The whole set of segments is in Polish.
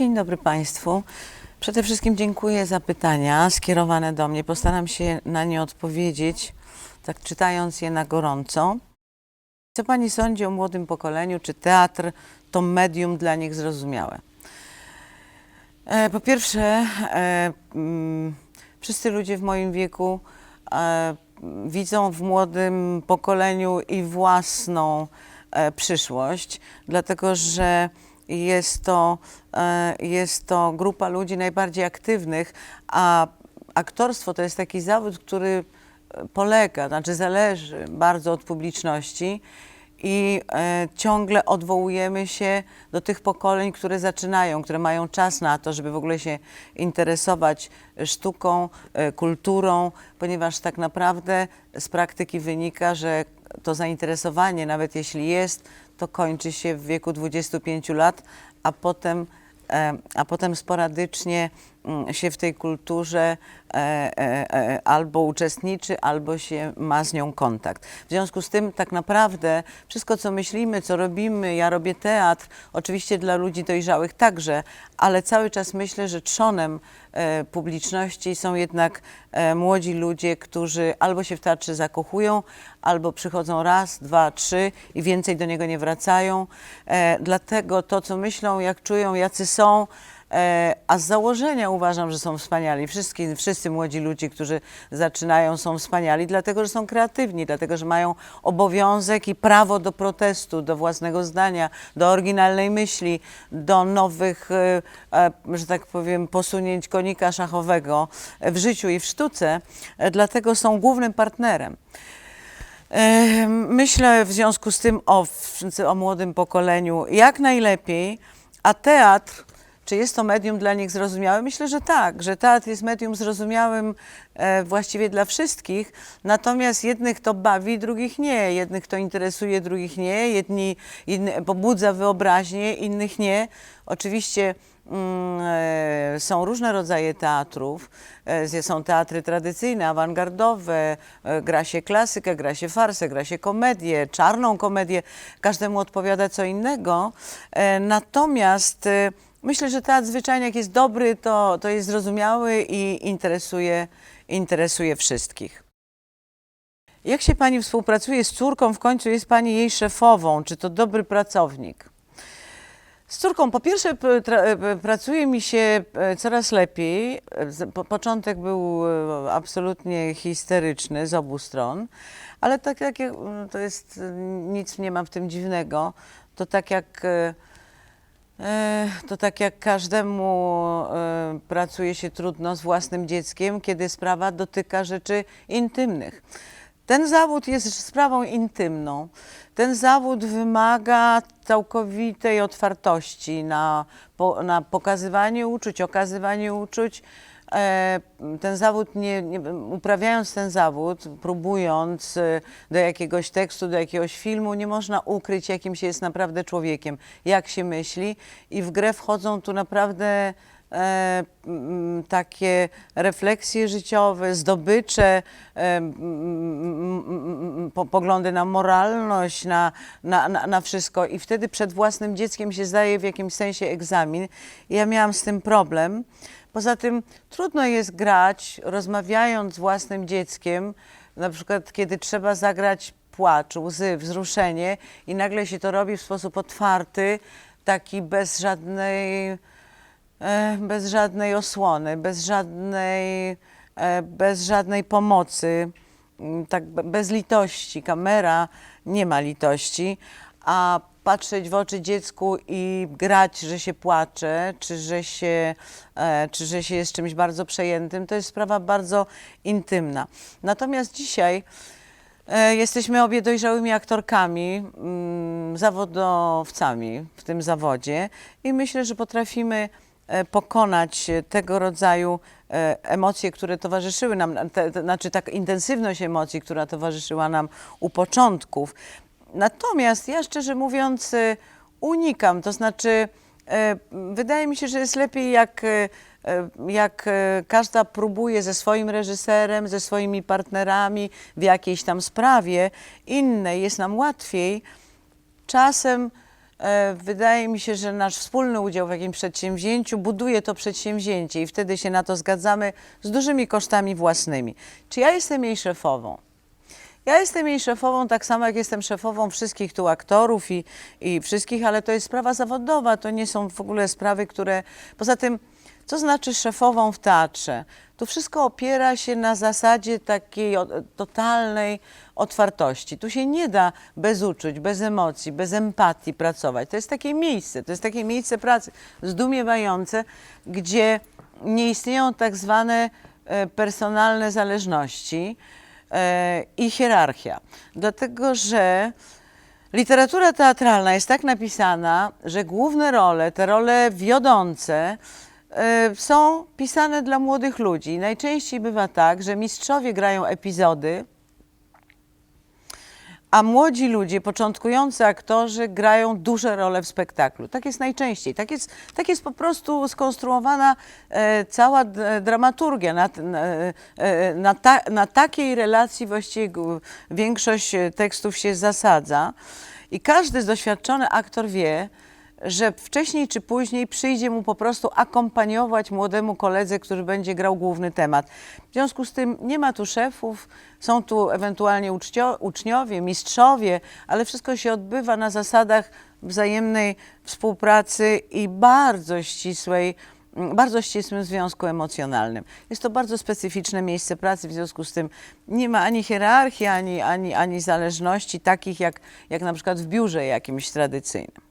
Dzień dobry Państwu. Przede wszystkim dziękuję za pytania skierowane do mnie. Postaram się na nie odpowiedzieć, tak czytając je na gorąco. Co Pani sądzi o młodym pokoleniu? Czy teatr to medium dla nich zrozumiałe? E, Po pierwsze, e, mm, wszyscy ludzie w moim wieku e, widzą w młodym pokoleniu i własną e, przyszłość, dlatego że jest to, e, jest to grupa ludzi najbardziej aktywnych, a aktorstwo to jest taki zawód, który e, polega, znaczy zależy bardzo od publiczności i e, ciągle odwołujemy się do tych pokoleń, które zaczynają, które mają czas na to, żeby w ogóle się interesować sztuką, kulturą, ponieważ tak naprawdę z praktyki wynika, że to zainteresowanie, nawet jeśli jest, to kończy się w wieku 25 lat, a potem e, a potem sporadycznie się w tej kulturze e, e, e, albo uczestniczy, albo się ma z nią kontakt. W związku z tym tak naprawdę wszystko, co myślimy, co robimy, ja robię teatr, oczywiście dla ludzi dojrzałych także, ale cały czas myślę, że trzonem e, publiczności są jednak e, młodzi ludzie, którzy albo się w teatrze zakochują, albo przychodzą raz, dwa, trzy i więcej do niego nie wracają. E, dlatego to, co myślą, jak czują, jacy są, a z założenia uważam, że są wspaniali. Wszyscy, wszyscy młodzi ludzie, którzy zaczynają, są wspaniali, dlatego że są kreatywni, dlatego że mają obowiązek i prawo do protestu, do własnego zdania, do oryginalnej myśli, do nowych, e, e, że tak powiem, posunięć konika szachowego w życiu i w sztuce, e, dlatego są głównym partnerem. E, Myślę w związku z tym o, o młodym pokoleniu jak najlepiej, a teatr, czy jest to medium dla nich zrozumiałe? Myślę, że tak, że teatr jest medium zrozumiałym e, właściwie dla wszystkich, natomiast jednych to bawi, drugich nie. Jednych to interesuje, drugich nie. Jedni inny, pobudza wyobraźnię, innych nie. Oczywiście mm, e, są różne rodzaje teatrów. E, Są teatry tradycyjne, awangardowe, e, gra się klasykę, gra się farsę, gra się komedię, czarną komedię. Każdemu odpowiada co innego. Natomiast myślę, że teatr zwyczajnie jak jest dobry, to, to jest zrozumiały i interesuje, interesuje wszystkich. Jak się Pani współpracuje z córką? W końcu jest Pani jej szefową. Czy to dobry pracownik? Z córką po pierwsze e, pracuje mi się e, coraz lepiej. Początek był e, absolutnie histeryczny z obu stron, ale tak jak ja- to jest, nic nie ma w tym dziwnego. To tak jak, to tak jak każdemu e, pracuje się trudno z własnym dzieckiem, kiedy sprawa dotyka rzeczy intymnych. Ten zawód jest sprawą intymną. Ten zawód wymaga całkowitej otwartości na, na pokazywanie uczuć, okazywanie uczuć. E, ten zawód, nie, nie, uprawiając ten zawód, próbując e, do jakiegoś tekstu, do jakiegoś filmu, nie można ukryć, jakim się jest naprawdę człowiekiem, jak się myśli. I w grę wchodzą tu naprawdę takie refleksje życiowe, zdobycze, e, poglądy na moralność, na, na, na, wszystko. I wtedy przed własnym dzieckiem się zdaje w jakimś sensie egzamin. I ja miałam z tym problem. Poza tym trudno jest grać, rozmawiając z własnym dzieckiem, na przykład kiedy trzeba zagrać płacz, łzy, wzruszenie i nagle się to robi w sposób otwarty, taki bez żadnej e, bez żadnej osłony, bez żadnej, e, bez żadnej pomocy, mm, tak be- bez litości. Kamera nie ma litości, a patrzeć w oczy dziecku i grać, że się płacze, czy że się, e, czy że się jest czymś bardzo przejętym, to jest sprawa bardzo intymna. Natomiast dzisiaj E, Jesteśmy obie dojrzałymi aktorkami, mm, zawodowcami w tym zawodzie i myślę, że potrafimy e, pokonać e, tego rodzaju e, emocje, które towarzyszyły nam, te, te, znaczy tak intensywność emocji, która towarzyszyła nam u początków. Natomiast ja szczerze mówiąc e, unikam, to znaczy wydaje mi się, że jest lepiej jak, jak każda próbuje ze swoim reżyserem, ze swoimi partnerami w jakiejś tam sprawie innej, jest nam łatwiej. Czasem wydaje mi się, że nasz wspólny udział w jakimś przedsięwzięciu buduje to przedsięwzięcie i wtedy się na to zgadzamy z dużymi kosztami własnymi. Czy ja jestem jej szefową? Ja jestem jej szefową, tak samo jak jestem szefową wszystkich tu aktorów i, i wszystkich, ale to jest sprawa zawodowa, to nie są w ogóle sprawy, które. Poza tym, co znaczy szefową w teatrze? To wszystko opiera się na zasadzie takiej totalnej otwartości. Tu się nie da bez uczuć, bez emocji, bez empatii pracować. To jest takie miejsce, to jest takie miejsce pracy zdumiewające, gdzie nie istnieją tak zwane e, personalne zależności e, i hierarchia. Dlatego, że literatura teatralna jest tak napisana, że główne role, te role wiodące, są pisane dla młodych ludzi. Najczęściej bywa tak, że mistrzowie grają epizody, a młodzi ludzie, początkujący aktorzy grają duże role w spektaklu. Tak jest najczęściej. Tak jest, tak jest po prostu skonstruowana e, cała dramaturgia. Na, na, e, na, ta, na takiej relacji właściwie większość e, tekstów się zasadza. I każdy doświadczony aktor wie, że wcześniej czy później przyjdzie mu po prostu akompaniować młodemu koledze, który będzie grał główny temat. W związku z tym nie ma tu szefów, są tu ewentualnie uczcio, uczniowie, mistrzowie, ale wszystko się odbywa na zasadach wzajemnej współpracy i bardzo ścisłej, mm, bardzo ścisłym związku emocjonalnym. Jest to bardzo specyficzne miejsce pracy, w związku z tym nie ma ani hierarchii, ani, ani, ani zależności takich jak, jak na przykład w biurze jakimś tradycyjnym.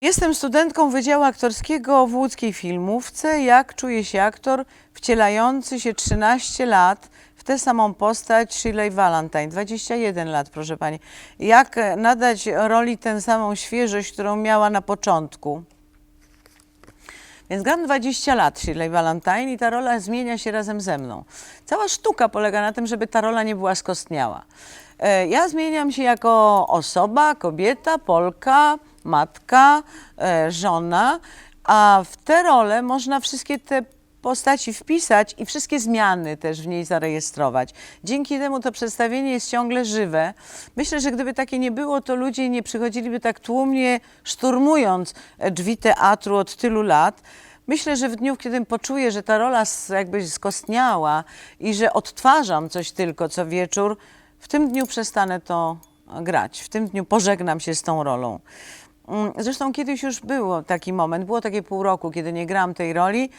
Jestem studentką Wydziału Aktorskiego w łódzkiej filmówce. Jak czuje się aktor wcielający się 13 lat w tę samą postać Shirley Valentine, 21 lat, proszę pani. Jak e, nadać roli tę samą świeżość, którą miała na początku? Więc gram 20 lat Shirley Valentine i ta rola zmienia się razem ze mną. Cała sztuka polega na tym, żeby ta rola nie była skostniała. E, Ja zmieniam się jako osoba, kobieta, Polka, matka, e, żona, a w tę rolę można wszystkie te postaci wpisać i wszystkie zmiany też w niej zarejestrować. Dzięki temu to przedstawienie jest ciągle żywe. Myślę, że gdyby takie nie było, to ludzie nie przychodziliby tak tłumnie, szturmując e, drzwi teatru od tylu lat. Myślę, że w dniu, kiedy poczuję, że ta rola jakby skostniała i że odtwarzam coś tylko co wieczór, w tym dniu przestanę to grać. W tym dniu pożegnam się z tą rolą. Mm, Zresztą kiedyś już był taki moment, było takie pół roku, kiedy nie grałam tej roli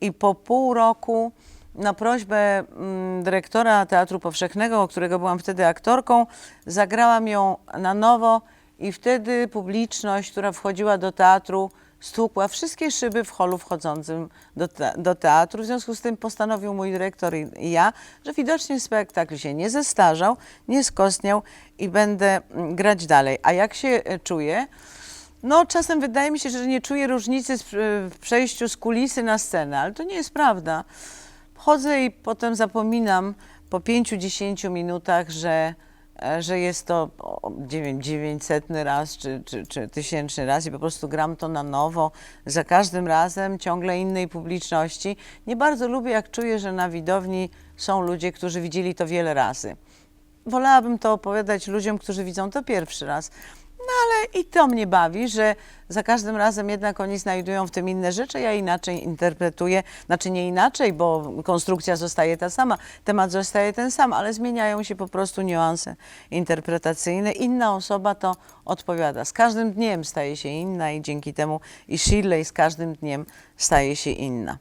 i po pół roku na prośbę mm, dyrektora Teatru Powszechnego, którego byłam wtedy aktorką, zagrałam ją na nowo i wtedy publiczność, która wchodziła do teatru, stłukła wszystkie szyby w holu wchodzącym do, te, do teatru. W związku z tym postanowił mój dyrektor i, i ja, że widocznie spektakl się nie zestarzał, nie skostniał i będę mm, grać dalej. A jak się e, czuję? No, czasem wydaje mi się, że nie czuję różnicy w przejściu z kulisy na scenę, ale to nie jest prawda. Chodzę i potem zapominam po 5-10 minutach, że, e, że jest to nie wiem, 900 raz czy, czy, czy tysięczny raz i po prostu gram to na nowo, za każdym razem ciągle innej publiczności. Nie bardzo lubię, jak czuję, że na widowni są ludzie, którzy widzieli to wiele razy. Wolałabym to opowiadać ludziom, którzy widzą to pierwszy raz. No ale i to mnie bawi, że za każdym razem jednak oni znajdują w tym inne rzeczy, ja inaczej interpretuję, znaczy nie inaczej, bo konstrukcja zostaje ta sama, temat zostaje ten sam, ale zmieniają się po prostu niuanse interpretacyjne. Inna osoba to odpowiada. Z każdym dniem staje się inna i dzięki temu i Shirley z każdym dniem staje się inna.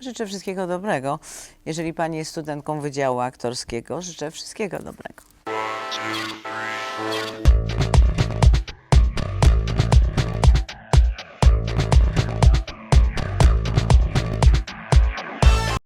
Życzę wszystkiego dobrego. Jeżeli pani jest studentką Wydziału Aktorskiego, życzę wszystkiego dobrego.